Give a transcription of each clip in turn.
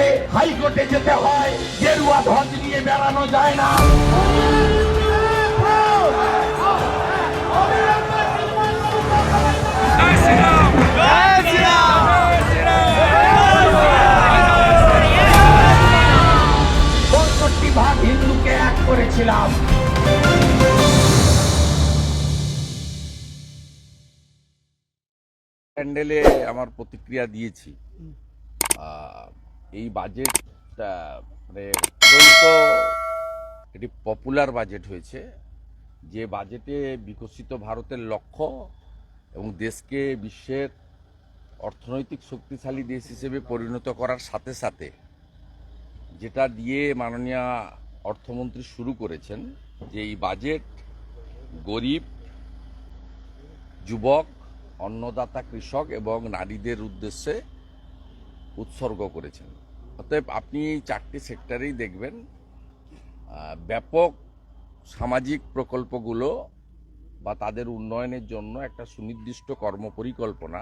গেলে হাইকোর্টে যেতে হয়। গেরুয়া ধ্বজ নিয়ে বেড়ানো যায় না। হিন্দুকে এক করেছিলাম। প্যান্ডেলে আমার প্রতিক্রিয়া দিয়েছি। এই বাজেটটা মানে অত্যন্ত একটি পপুলার বাজেট হয়েছে। যে বাজেটে বিকশিত ভারতের লক্ষ্য এবং দেশকে বিশ্বের অর্থনৈতিক শক্তিশালী দেশ হিসেবে পরিণত করার সাথে সাথে যেটা দিয়ে মাননীয় অর্থমন্ত্রী শুরু করেছেন, যে এই বাজেট গরিব, যুবক, অন্নদাতা, কৃষক এবং নারীদের উদ্দেশ্যে উৎসর্গ করেছেন। অতএব আপনি এই চারটি সেক্টরেই দেখবেন ব্যাপক সামাজিক প্রকল্পগুলো বা তাদের উন্নয়নের জন্য একটা সুনির্দিষ্ট কর্মপরিকল্পনা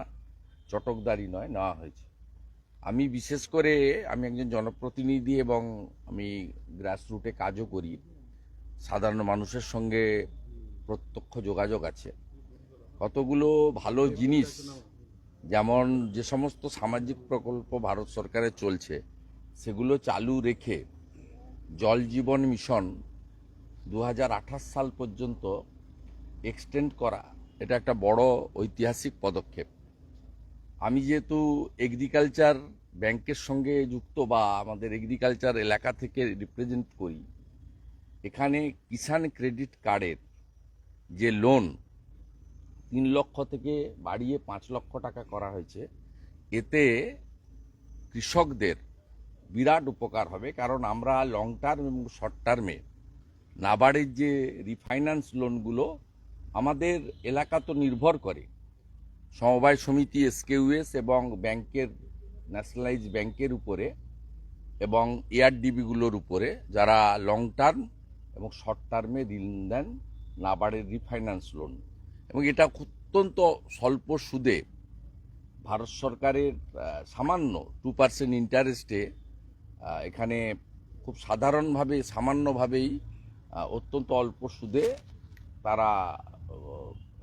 চটকদারি নয়, নেওয়া হয়েছে। আমি বিশেষ করে আমি একজন জনপ্রতিনিধি এবং আমি গ্রাসরুটে কাজও করি। সাধারণ মানুষের সঙ্গে প্রত্যক্ষ যোগাযোগ আছে। কতগুলো ভালো জিনিস যেমন যে সমস্ত সামাজিক প্রকল্প ভারত সরকারের চলছে, সেগুলো চালু রেখে জল জীবন মিশন দু হাজার আঠাশ সাল পর্যন্ত এক্সটেন্ড করা, এটা একটা বড় ঐতিহাসিক পদক্ষেপ। আমি যেহেতু এগ্রিকালচার ব্যাংকের সঙ্গে যুক্ত বা আমাদের এগ্রিকালচার এলাকা থেকে রিপ্রেজেন্ট করি, এখানে কিষাণ ক্রেডিট কার্ডের যে লোন তিন লক্ষ থেকে বাড়িয়ে পাঁচ লক্ষ টাকা করা হয়েছে। এতে কৃষকদের বিরাট উপকার হবে, কারণ আমরা লং টার্ম এবং শর্ট টার্মে নাবার্ডের যে রিফাইন্যান্স লোনগুলো আমাদের এলাকা তো নির্ভর করে। সমবায় সমিতি এসকেউএস এবং ব্যাংকের ন্যাশনালাইজ ব্যাংকের উপরে এবং এআরডিবিগুলোর উপরে যারা লং টার্ম এবং শর্ট টার্মে ঋণ দেন নাবার্ডের রিফাইন্যান্স লোন এবং এটা অত্যন্ত স্বল্প সুদে ভারত সরকারের সামান্য টু পার্সেন্ট ইন্টারেস্টে এখানে খুব সাধারণভাবে, সামান্যভাবেই অত্যন্ত অল্প সুদে তারা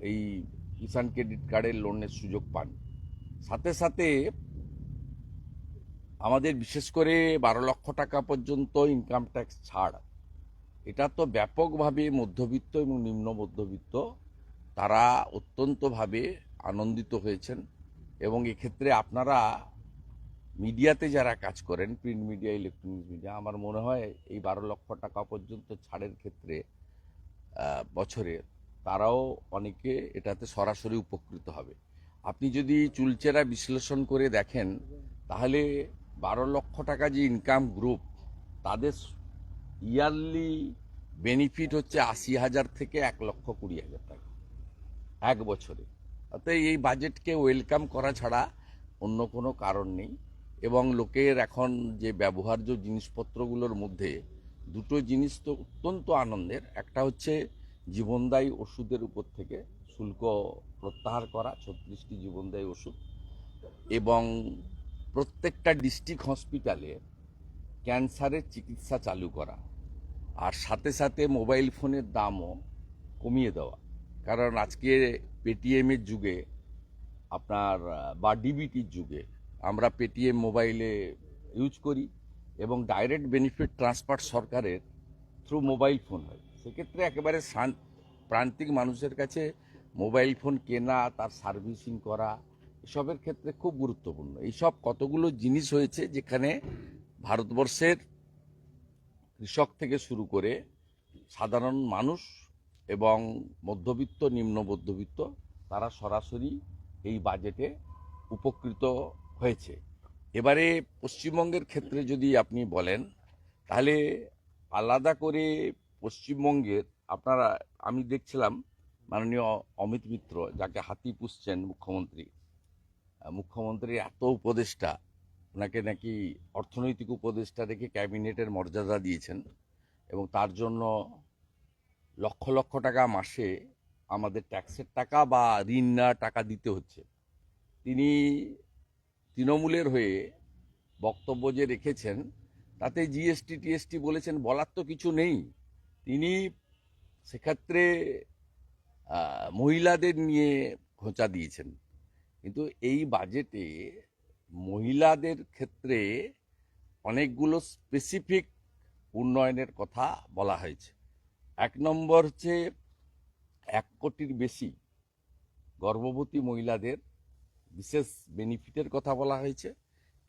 এই কিষাণ ক্রেডিট কার্ডের লোনের সুযোগ পান। সাথে সাথে আমাদের বিশেষ করে বারো লক্ষ টাকা পর্যন্ত ইনকাম ট্যাক্স ছাড়, এটা তো ব্যাপকভাবে মধ্যবিত্ত এবং নিম্ন মধ্যবিত্ত তারা অত্যন্তভাবে আনন্দিত হয়েছেন এবং এক্ষেত্রে আপনারা মিডিয়াতে যারা কাজ করেন প্রিন্ট মিডিয়া ইলেকট্রনিক মিডিয়া আমার মনে হয় এই বারো লক্ষ টাকা পর্যন্ত ছাড়ের ক্ষেত্রে বছরে তারাও অনেকে এটাতে সরাসরি উপকৃত হবে। আপনি যদি চুলচেরা বিশ্লেষণ করে দেখেন, তাহলে বারো লক্ষ টাকা যে ইনকাম গ্রুপ তাদের ইয়ারলি বেনিফিট হচ্ছে আশি হাজার থেকে এক লক্ষ কুড়ি হাজার টাকা। এক বছরে। অতএব এই বাজেটকে ওয়েলকাম করা ছাড়া অন্য কোনো কারণ নেই এবং লোকের এখন যে ব্যবহার্য জিনিসপত্রগুলোর মধ্যে দুটো জিনিস তো অত্যন্ত আনন্দের। একটা হচ্ছে জীবনদায়ী ওষুধের উপর থেকে শুল্ক প্রত্যাহার করা, ছত্রিশটি জীবনদায়ী ওষুধ এবং প্রত্যেকটা ডিস্ট্রিক্ট হসপিটালে ক্যান্সারের চিকিৎসা চালু করা। আর সাথে সাথে মোবাইল ফোনের দামও কমিয়ে দেওয়া। কারণ আজকে পেটিএমের যুগে, আপনার বা ডিবিটির যুগে আমরা পেটিএম মোবাইলে ইউজ করি এবং ডাইরেক্ট বেনিফিট ট্রান্সফার সরকারের থ্রু মোবাইল ফোন হয়। সেক্ষেত্রে একেবারে প্রান্তিক মানুষের কাছে মোবাইল ফোন কেনা, তার সার্ভিসিং করা, এসবের ক্ষেত্রে খুব গুরুত্বপূর্ণ। এইসব কতগুলো জিনিস হয়েছে যেখানে ভারতবর্ষের কৃষক থেকে শুরু করে সাধারণ মানুষ এবং মধ্যবিত্ত, নিম্ন মধ্যবিত্ত, তারা সরাসরি এই বাজেটে উপকৃত হয়েছে। এবারে পশ্চিমবঙ্গের ক্ষেত্রে যদি আপনি বলেন, তাহলে আলাদা করে পশ্চিমবঙ্গের আপনারা, আমি দেখছিলাম মাননীয় অমিত মিত্র, যাকে হাতি পুষছেন মুখ্যমন্ত্রী মুখ্যমন্ত্রীর এত উপদেষ্টা, ওনাকে নাকি অর্থনৈতিক উপদেষ্টা রেখে ক্যাবিনেটের মর্যাদা দিয়েছেন এবং তার জন্য লক্ষ লক্ষ টাকা মাসে আমাদের ট্যাক্সের টাকা বা ঋণ নেওয়ার টাকা দিতে হচ্ছে। তিনি তৃণমূলের হয়ে বক্তব্য যে রেখেছেন, তাতে জিএসটি টিএসটি বলেছেন, বলার তো কিছু নেই। তিনি সেক্ষেত্রে মহিলাদের নিয়ে খোঁচা দিয়েছেন। কিন্তু এই বাজেটে মহিলাদের ক্ষেত্রে অনেকগুলো স্পেসিফিক উন্নয়নের কথা বলা হয়েছে। এক নম্বর হচ্ছে এক কোটির বেশি গর্ভবতী মহিলাদের বিশেষ বেনিফিটের কথা বলা হয়েছে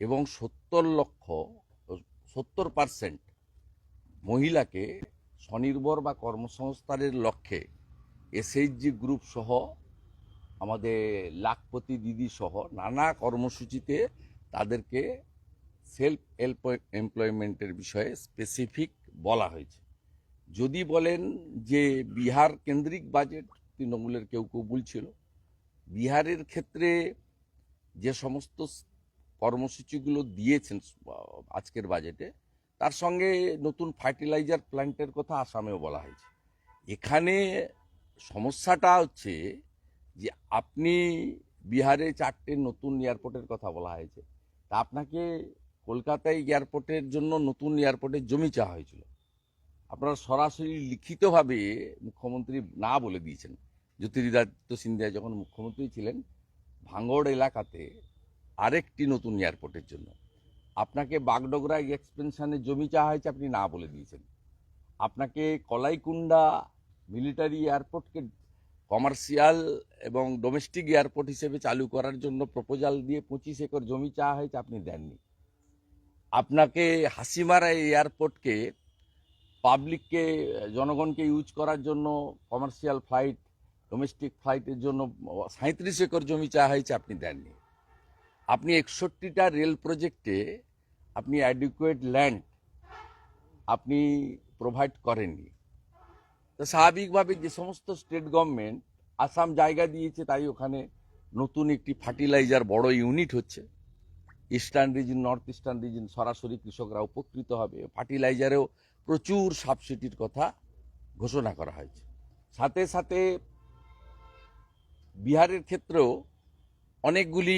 এবং সত্তর লক্ষ, সত্তর পার্সেন্ট মহিলাকে স্বনির্ভর বা কর্মসংস্থানের লক্ষ্যে এসএইচজি গ্রুপ সহ আমাদের লাখপতি দিদি সহ নানা কর্মসূচিতে তাদেরকে সেলফ এমপ্লয়মেন্টের বিষয়ে স্পেসিফিক বলা হয়েছে। যদি বলেন যে বিহার কেন্দ্রিক বাজেট তৃণমূলের কেউ কেউ বলছিল বিহারের ক্ষেত্রে যে সমস্ত কর্মসূচিগুলো দিয়েছেন আজকের বাজেটে, তার সঙ্গে নতুন ফার্টিলাইজার প্ল্যান্টের কথা আসামেও বলা হয়েছে। এখানে সমস্যাটা হচ্ছে যে আপনি বিহারে চারটে নতুন এয়ারপোর্টের কথা বলা হয়েছে, তা আপনাকে কলকাতায় এয়ারপোর্টের জন্য নতুন এয়ারপোর্টের জমি চাওয়া হয়েছিল। আপনারা সরাসরি লিখিতভাবে মুখ্যমন্ত্রী না বলে দিয়েছেন। জ্যোতিরাদিত্য সিন্ধিয়া যখন মুখ্যমন্ত্রী ছিলেন, ভাঙ্গড় এলাকাতে আরেকটি নতুন এয়ারপোর্টের জন্য। আপনাকে বাগডোগরা এক্সপেনশনের জমি চাওয়া হয়েছে, আপনি না বলে দিয়েছেন। আপনাকে কলাইকুণ্ডা মিলিটারি এয়ারপোর্টকে কমার্শিয়াল এবং ডোমেস্টিক এয়ারপোর্ট হিসেবে চালু করার জন্য প্রপোজাল দিয়ে পঁচিশ একর জমি চাওয়া হয়েছে, আপনি দেননি। আপনাকে হাসিমারা এয়ারপোর্টকে পাবলিককে জনগণকে ইউজ করার জন্য কমার্শিয়াল ফ্লাইট ডোমেস্টিক ফ্লাইটের জন্য সাঁত্রিশ একর জমি চাওয়া হয়েছে আপনি দেননি। আপনি একষট্টিটা রেল প্রজেক্টে আপনি অ্যাডিকুয়েট ল্যান্ড আপনি প্রোভাইড করেননি। তো স্বাভাবিকভাবে যে সমস্ত স্টেট গভর্নমেন্ট আসাম জায়গা দিয়েছে, তাই ওখানে নতুন একটি ফার্টিলাইজার বড় ইউনিট হচ্ছে। Eastern region north eastern region সরাসরি কৃষকরা উপকৃত হবে। ফার্টিলাইজারেও প্রচুর সাবসিডির কথা ঘোষণা করা হয়েছে। সাথে সাথে বিহারের ক্ষেত্রেও অনেকগুলি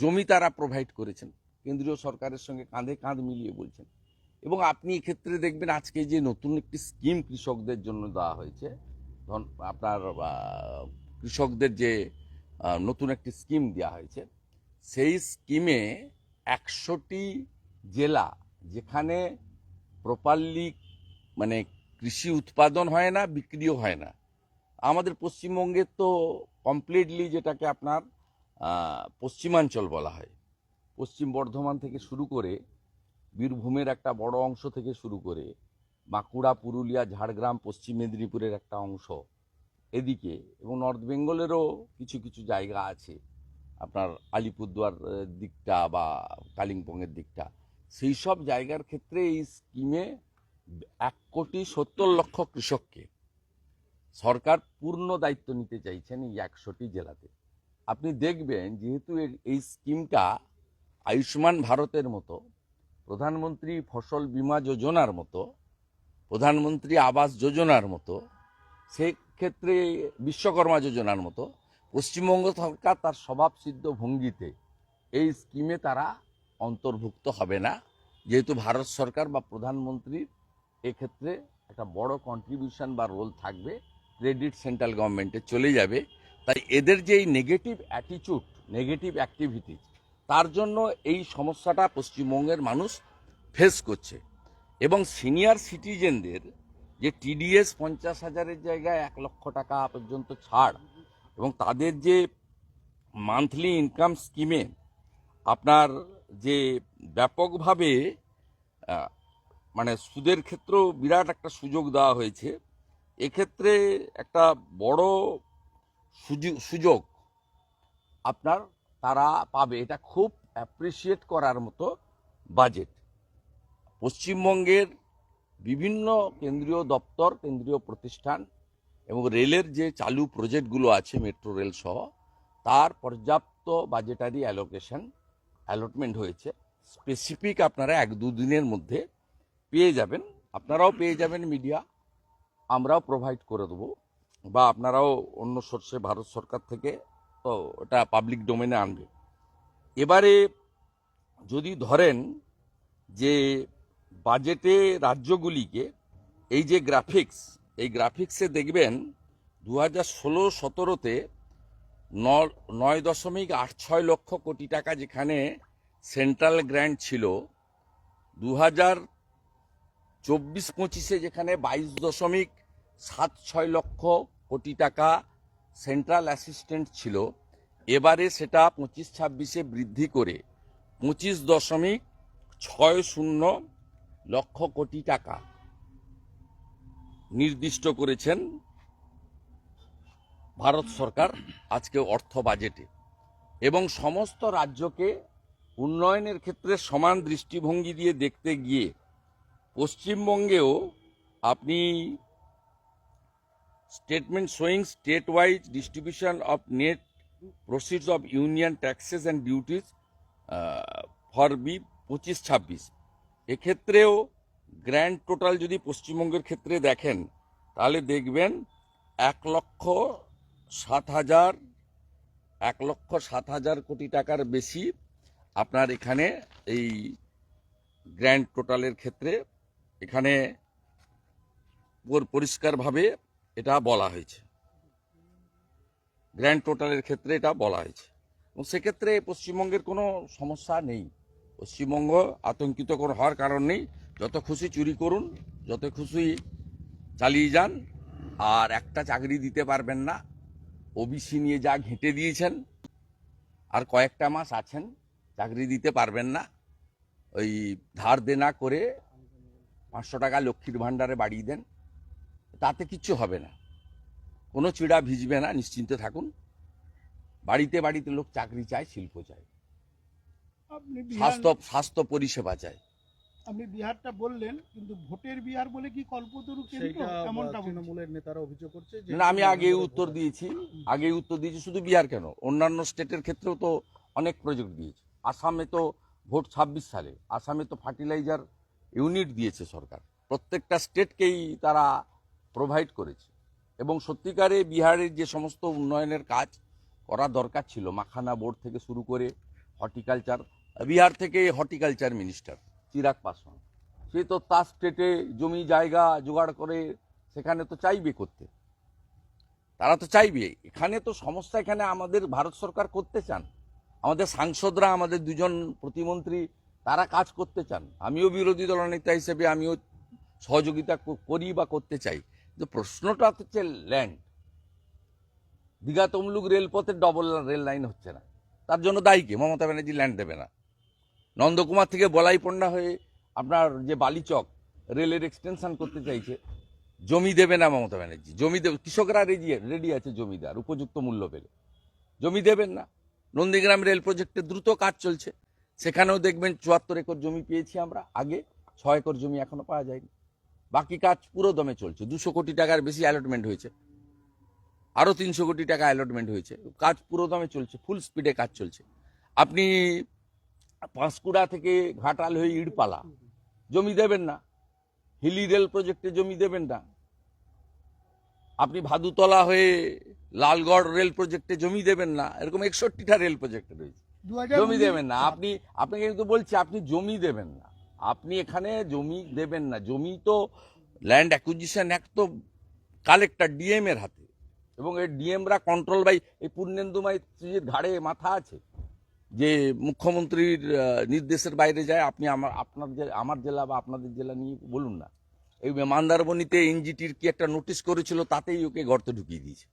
জমি তারা প্রোভাইড করেছেন, কেন্দ্রীয় সরকারের সঙ্গে কাঁধে কাঁধ মিলিয়ে বলছেন। এবং আপনি এক্ষেত্রে দেখবেন আজকে যে নতুন একটি স্কিম কৃষকদের জন্য দেওয়া হয়েছে আপনার কৃষকদের যে নতুন একটি স্কিম দেওয়া হয়েছে, সেই স্কিমে একশোটি জেলা যেখানে প্রপারলি মানে কৃষি উৎপাদন হয় না, বিক্রিও হয় না। আমাদের পশ্চিমবঙ্গের তো কমপ্লিটলি যেটাকে আপনার পশ্চিমাঞ্চল বলা হয়। পশ্চিম বর্ধমান থেকে শুরু করে বীরভূমের একটা বড় অংশ থেকে শুরু করে বাঁকুড়া, পুরুলিয়া, ঝাড়গ্রাম, পশ্চিম মেদিনীপুরের একটা অংশ এদিকে এবং নর্থ বেঙ্গলেরও কিছু কিছু জায়গা আছে। আপনার আলিপুরদুয়ার দিকটা বা কালিম্পংয়ের দিকটা। সেই সব জায়গার ক্ষেত্রে এই স্কিমে এক কোটি সত্তর লক্ষ কৃষককে সরকার পূর্ণ দায়িত্ব নিতে চাইছেন এই একশোটি জেলাতে। আপনি দেখবেন যেহেতু এই স্কিমটা আয়ুষ্মান ভারতের মতো, প্রধানমন্ত্রী ফসল বীমা যোজনার মতো, প্রধানমন্ত্রী আবাস যোজনার মতো, সেক্ষেত্রে বিশ্বকর্মা যোজনার মতো, পশ্চিমবঙ্গ সরকার তার স্বভাবসিদ্ধ ভঙ্গিতে এই স্কিমে তারা অন্তর্ভুক্ত হবে না। যেহেতু ভারত সরকার বা প্রধানমন্ত্রীর এক্ষেত্রে একটা বড় কন্ট্রিবিউশন বা রোল থাকবে ক্রেডিট সেন্ট্রাল গভর্নমেন্টে চলে যাবে। তাই এদের যে এই নেগেটিভ অ্যাটিচিউড নেগেটিভ অ্যাক্টিভিটিস তার জন্য এই সমস্যাটা পশ্চিমবঙ্গের মানুষ ফেস করছে। এবং সিনিয়র সিটিজেনদের যে টিডিএস পঞ্চাশ হাজারের জায়গায় এক লক্ষ টাকা পর্যন্ত ছাড় এবং তাদের যে মান্থলি ইনকাম স্কিমে আপনার যে ব্যাপকভাবে মানে সুদের ক্ষেত্রেও বিরাট একটা সুযোগ দেওয়া হয়েছে। এক্ষেত্রে একটা বড় সুযোগ আপনার তারা পাবে। এটা খুব অ্যাপ্রিসিয়েট করার মতো বাজেট পশ্চিমবঙ্গের বিভিন্ন কেন্দ্রীয় দপ্তর, কেন্দ্রীয় প্রতিষ্ঠান এবং রেলের যে চালু প্রজেক্টগুলো আছে মেট্রো রেল সহ, তার পর্যাপ্ত বাজেটারি অ্যালোকেশন অ্যালটমেন্ট হয়েছে স্পেসিফিক আপনারা এক দুদিনের মধ্যে পেয়ে যাবেন। আপনারাও পেয়ে যাবেন মিডিয়া আমরাও প্রোভাইড করে দেবো বা আপনারাও অন্য সোর্সে ভারত সরকার থেকে তো ওটা পাবলিক ডোমেনে আনবে। এবারে যদি ধরেন যে বাজেটে রাজ্যগুলিকে এই যে গ্রাফিক্স এই গ্রাফিক্সে দেখবেন দু হাজার ষোলো সতেরোতে নয় দশমিক আট ছয় লক্ষ কোটি টাকা যেখানে সেন্ট্রাল গ্র্যান্ট ছিল দু হাজার চব্বিশ পঁচিশে যেখানে বাইশ দশমিক সাত ছয় লক্ষ কোটি টাকা সেন্ট্রাল অ্যাসিস্ট্যান্ট ছিল, এবারে সেটা পঁচিশ ছাব্বিশে বৃদ্ধি করে পঁচিশ দশমিক ছয় শূন্য লক্ষ কোটি টাকা নির্দিষ্ট করেছেন ভারত সরকার আজকে অর্থ বাজেটে এবং সমস্ত রাজ্যকে উন্নয়নের ক্ষেত্রে সমান দৃষ্টিভঙ্গি দিয়ে দেখতে গিয়ে পশ্চিমবঙ্গেও আপনি statement showing state wise distribution of net proceeds of union taxes and duties for B পঁচিশ ছাব্বিশ। এক্ষেত্রেও গ্র্যান্ড টোটাল যদি পশ্চিমবঙ্গের ক্ষেত্রে দেখেন, তাহলে দেখবেন এক লক্ষ সাত হাজার, এক লক্ষ সাত হাজার কোটি টাকার বেশি আপনার এখানে এই গ্র্যান্ড টোটালের ক্ষেত্রে এখানে পুর- পরিষ্কারভাবে এটা বলা হয়েছে। গ্র্যান্ড টোটালের ক্ষেত্রে এটা বলা হয়েছে। এবং সেক্ষেত্রে পশ্চিমবঙ্গের কোনো সমস্যা নেই। পশ্চিমবঙ্গ আতঙ্কিত হওয়ার কারণ নেই। যত খুশি চুরি করুন, যত খুশি চালিয়ে যান, আর একটা চাকরি দিতে পারবেন না। ওবিসি নিয়ে যা ঘেঁটে দিয়েছেন আর কয়েকটা মাস আছেন চাকরি দিতে পারবেন না। ওই ধার দেনা করে পাঁচশো টাকা লক্ষ্মীর ভাণ্ডারে বাড়িয়ে দেন। তাতে কিচ্ছু হবে না। কোনো চিড়া ভিজবে না নিশ্চিন্তে থাকুন। বাড়িতে বাড়িতে লোক চাকরি চায় শিল্প চায়। স্বাস্থ্য স্বাস্থ্য পরিষেবা চায়। আপনি বিহারটা বললেন কিন্তু ভোটের বিহার বলে কি কল্পতরু কেন্দ্র? এমনটা বলছেন। তৃণমূলের নেতারা অভিযোগ করছে যে না আমি আগে উত্তর দিয়েছি আগে উত্তর দিয়েছি শুধু বিহার কেন? অন্যান্য স্টেটের ক্ষেত্রেও তো অনেক প্রজেক্ট দিয়েছে। আসামে তো ভোট ছাব্বিশ সালে আসামে তো ফার্টিলাইজার ইউনিট দিয়েছে সরকার। প্রত্যেকটা স্টেটকেই তারা প্রোভাইড করেছে। এবং সত্যিকারে বিহারের যে সমস্ত উন্নয়নের কাজ করা দরকার ছিল মাখানা বোর্ড থেকে শুরু করে হর্টিকালচার বিহার থেকে হর্টিকালচার মিনিস্টার। চিরাগ পাসওয়ান সে তো তার স্টেটে জমি, জায়গা জোগাড় করে সেখানে তো চাইবে করতে। তারা তো চাইবে। এখানে তো সমস্যা এখানে আমাদের ভারত সরকার করতে চান। আমাদের সাংসদরা, আমাদের দুজন প্রতিমন্ত্রী, তারা কাজ করতে চান। আমিও বিরোধী দলনেতা হিসেবে আমিও সহযোগিতা করি বা করতে চাই। কিন্তু প্রশ্নটা হচ্ছে ল্যান্ড দীঘা তমলুক রেলপথের ডবল রেল লাইন হচ্ছে না। তার জন্য দায়ী কে? মমতা ব্যানার্জি ল্যান্ড দেবে না। নন্দকুমার থেকে বলাইপন্ডা হয়ে আপনার যে বালিচক রেলের এক্সটেনশন করতে চাইছে, জমি দেবে না মমতা ব্যানার্জি। জমি দেবে কৃষকরা রেডি রেডি আছে জমিদার, উপযুক্ত মূল্য পেলে। জমি দেবেন না। নন্দীগ্রাম রেল প্রজেক্টে দ্রুত কাজ চলছে। সেখানেও দেখবেন চুয়াত্তর একর জমি পেয়েছি আমরা। আগে ছ একর জমি এখনও পাওয়া যায়নি। বাকি কাজ পুরো দমে চলছে। দুশো কোটি টাকার বেশি অ্যালটমেন্ট হয়েছে। আরও তিনশো কোটি টাকা অ্যালটমেন্ট হয়েছে। কাজ পুরো দমে চলছে। ফুল স্পিডে কাজ চলছে। আপনি পাঁশকুড়া থেকে ঘাটাল হয়ে ইড়পালা জমি দেবেন না। হিলি রেল প্রজেক্টে জমি দেবেন না। আপনি ভাদুতলা হয়ে লালগড় রেল প্রজেক্টে জমি দেবেন না। এরকম একষট্টিটা রেল প্রজেক্টে রয়েছে। জমি দেবেন না। আপনি আপনাকে কিন্তু বলছি আপনি জমি দেবেন না। আপনি এখানে জমি দেবেন না। জমি তো ল্যান্ড অ্যাকুইজিশন অ্যাক্ট তো কালেক্টর ডিএম এর হাতে। এবং এই ডিএমরা কন্ট্রোল বাই এই পূর্ণেন্দু মাইত্রীর ঘাড়ে মাথা আছে। যে মুখ্যমন্ত্রীর নির্দেশের বাইরে যায় আপনি আমার আপনার আমার জেলা বা আপনাদের জেলা নিয়ে বলুন না। এই মান্দারবনিতে এনজিটির কি একটা নোটিশ করেছিল তাতেই ওকে গর্তে ঢুকিয়ে দিয়েছে।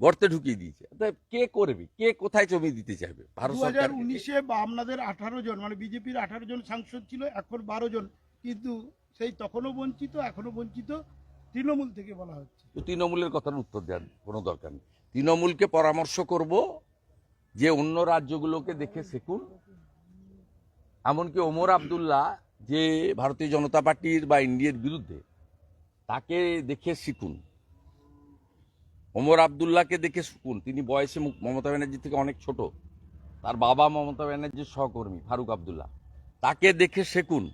গর্তে ঢুকিয়ে দিয়েছে। কে করবে? কে কোথায় জমি দিতে চাইবে? ভারত সরকার উনিশে বা আপনাদের আঠারো জন মানে বিজেপির আঠারো জন সাংসদ ছিল এখন বারো জন। কিন্তু সেই তখনও বঞ্চিত এখনও বঞ্চিত তৃণমূল থেকে বলা হচ্ছে। তৃণমূলের কথার উত্তর দেন কোনো দরকার নেই। তৃণমূলকে পরামর্শ করব যে অন্য রাজ্যগুলোকে দেখে শিখুন। এমনকি ওমর আবদুল্লাহ যে ভারতীয় জনতা পার্টির বা ইন্ডিয়ার বিরুদ্ধে, তাকে দেখে শিখুন। ওমর আবদুল্লাহকে দেখে শিখুন। তিনি বয়সে মমতা ব্যানার্জি থেকে অনেক ছোট। তার বাবা মমতা ব্যানার্জির সহকর্মী, ফারুক আবদুল্লাহ। তাকে দেখে শেখুন।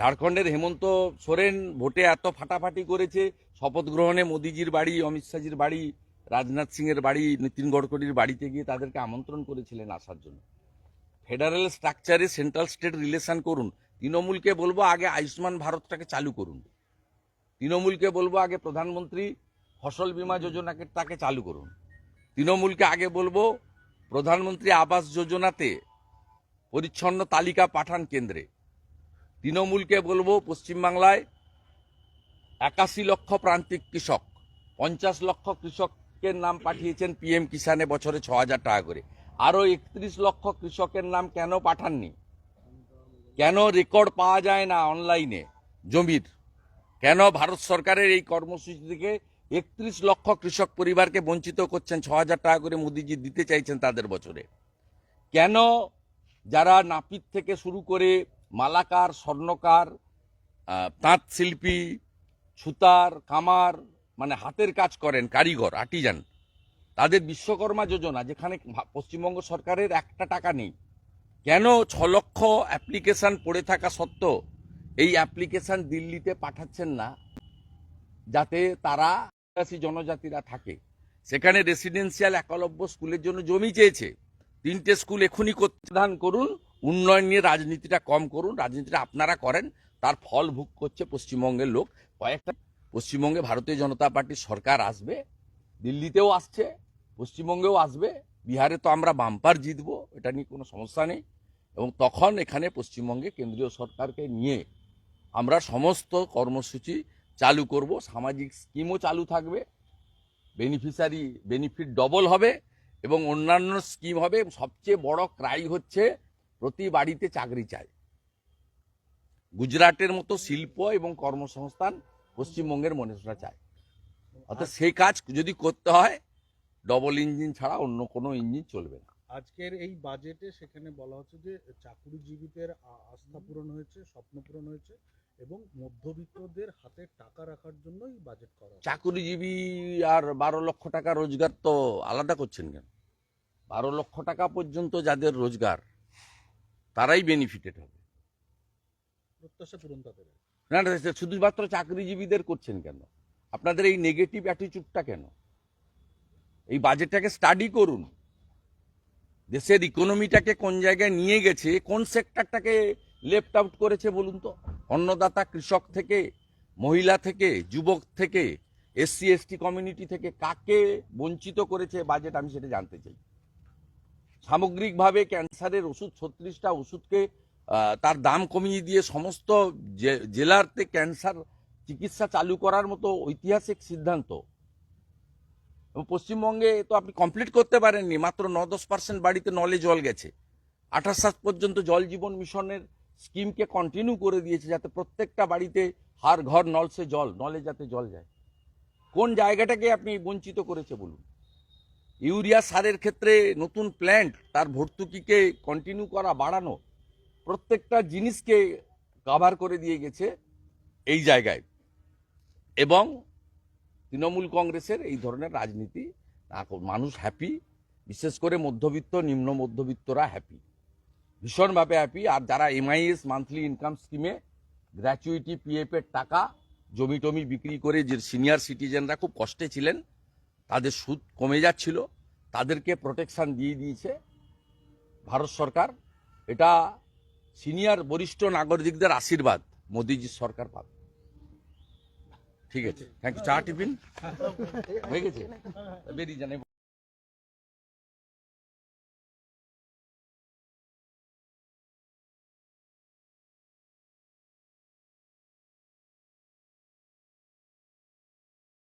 ঝাড়খণ্ডের হেমন্ত সোরেন ভোটে এত ফাটাফাটি করেছে। শপথ গ্রহণে মোদিজির বাড়ি, অমিত শাহজির বাড়ি, রাজনাথ সিং এর বাড়ি, নীতিন গডকরির বাড়িতে গিয়ে তাদেরকে আমন্ত্রণ করেছিলেন আসার জন্য। ফেডারেল স্ট্রাকচারে সেন্ট্রাল স্টেট রিলেশন করুন। তৃণমূলকে বলব আগে আয়ুষ্মান ভারতটাকে চালু করুন। তৃণমূলকে বলব আগে প্রধানমন্ত্রী ফসল বীমা যোজনাকে তাকে চালু করুন। তৃণমূলকে আগে বলব প্রধানমন্ত্রী আবাস যোজনাতে পরিচ্ছন্ন তালিকা পাঠান কেন্দ্রে। তৃণমূলকে বলব পশ্চিমবাংলায় একাশি লক্ষ প্রান্তিক কৃষক, পঞ্চাশ লক্ষ কৃষকের নাম পাঠিয়েছেন পিএম কিষানে বছরে ছ হাজার টাকা করে। আরও একত্রিশ লক্ষ কৃষকের নাম কেন পাঠাননি? কেন রেকর্ড পাওয়া যায় না অনলাইনে জমির? কেন ভারত সরকারের এই কর্মসূচি থেকে একত্রিশ লক্ষ কৃষক পরিবারকে বঞ্চিত করছেন, ছ হাজার টাকা করে মোদিজি দিতে চাইছেন তাদের বছরে? কেন যারা নাপিত থেকে শুরু করে মালাকার, স্বর্ণকার তাঁত শিল্পী, সুতার কামার মানে হাতের কাজ করেন, কারিগর, আর্টিজান। তাদের বিশ্বকর্মা যোজনা, যেখানে পশ্চিমবঙ্গ সরকারের একটা টাকা নেই। কেন ছ লক্ষ অ্যাপ্লিকেশন পড়ে থাকা সত্ত্বেও এই অ্যাপ্লিকেশন দিল্লিতে পাঠাচ্ছেন না? যাতে তারা আদিবাসী জনজাতিরা থাকে। সেখানে রেসিডেন্সিয়াল একলব্য স্কুলের জন্য জমি চেয়েছে। তিনটে স্কুল এখনই প্রদান করুন উন্নয়ন নিয়ে রাজনীতিটা কম করুন, রাজনীতিটা আপনারা করেন, তার ফল ভোগ করছে পশ্চিমবঙ্গের লোক। কয়েকটা, পশ্চিমবঙ্গে ভারতীয় জনতা পার্টির সরকার আসবে, দিল্লিতেও আসছে, পশ্চিমবঙ্গেও আসবে, বিহারে তো আমরা বাম্পার জিতবো, এটা নিয়ে কোনো সমস্যা নেই। এবং তখন এখানে পশ্চিমবঙ্গে কেন্দ্রীয় সরকারকে নিয়ে আমরা সমস্ত কর্মসূচি চালু করব, সামাজিক স্কিমও চালু থাকবে, বেনিফিশিয়ারি, বেনিফিট ডবল হবে এবং অন্যান্য স্কিম হবে সবচেয়ে বড় ক্রাই হচ্ছে প্রতি বাড়িতে চাকরি চাই। গুজরাটের মতো শিল্প এবং কর্মসংস্থান পশ্চিমবঙ্গের মানুষরা চায়। অর্থাৎ সেই কাজ যদি করতে হয় ডবল ইঞ্জিন ছাড়া অন্য কোনো ইঞ্জিন চলবে না। আজকের এই বাজেটে সেখানে বলা হচ্ছে যে চাকুরিজীবীদের আস্থা পূরণ হয়েছে স্বপ্ন পূরণ হয়েছে এবং মধ্যবিত্তদের হাতে টাকা রাখার জন্যই বাজেট করা। চাকুরিজীবী আর বারো লক্ষ টাকা রোজগার তো আলাদা করছেন কেন? বারো লক্ষ টাকা পর্যন্ত যাদের রোজগার তারাই বেনিফিটেড হবে। প্রত্যাশা পূরণ তাদের। না না শুধুমাত্র চাকরিজীবীদের করছেন কেন? আপনাদের এই নেগেটিভ অ্যাটিচিউডটা কেন? এই বাজেটটাকে স্টাডি করুন। দেশের ইকোনমিটাকে কোন জায়গায় নিয়ে গেছে কোন সেক্টরটাকে লেফট আউট করেছে বলুন তো? অন্নদাতা কৃষক থেকে মহিলা থেকে যুবক থেকে এসসি এসটি কমিউনিটি থেকে কাকে বঞ্চিত করেছে বাজেট আমি সেটা জানতে চাই। সামগ্রিকভাবে ক্যান্সারের ওষুধ, ছত্রিশটা ওষুধকে তার দাম কমিয়ে দিয়ে সমস্ত জে- জেলাতে ক্যান্সার চিকিৎসা চালু করার মতো ঐতিহাসিক সিদ্ধান্ত। এবং পশ্চিমবঙ্গে তো আপনি কমপ্লিট করতে পারেননি, মাত্র ন দশ পার্সেন্ট বাড়িতে নলে জল গেছে। আঠাশ সাত পর্যন্ত জল জীবন মিশনের স্কিমকে কন্টিনিউ করে দিয়েছে যাতে প্রত্যেকটা বাড়িতে হার ঘর নলসে জল, নলে যাতে জল যায়। কোন জায়গাটাকে আপনি বঞ্চিত করেছে বলুন? ইউরিয়া সারের ক্ষেত্রে নতুন প্ল্যান্ট তার ভর্তুকিকে কন্টিনিউ করা বাড়ানো প্রত্যেকটা জিনিসকে কাভার করে দিয়ে গেছে এই জায়গায়। এবং তৃণমূল কংগ্রেসের এই ধরনের রাজনীতি মানুষ হ্যাপি বিশেষ করে মধ্যবিত্ত, নিম্ন মধ্যবিত্তরা হ্যাপি ভীষণভাবে হ্যাপি আর যারা এমআইএস মান্থলি ইনকাম স্কিমে গ্র্যাচুইটি পিএফ এর টাকা জমি টমি বিক্রি করে যে সিনিয়র সিটিজেনরা খুব কষ্টে ছিলেন তাদের সুদ কমে যাচ্ছিল, তাদেরকে প্রোটেকশান দিয়ে দিয়েছে ভারত সরকার। এটা সিনিয়র বরিষ্ঠ নাগরিকদের আশীর্বাদ মোদিজির সরকার পাবে। ঠিক আছে। থ্যাংক ইউ চা, টিফিন? হয়ে গেছে? বেরিয়ে যান।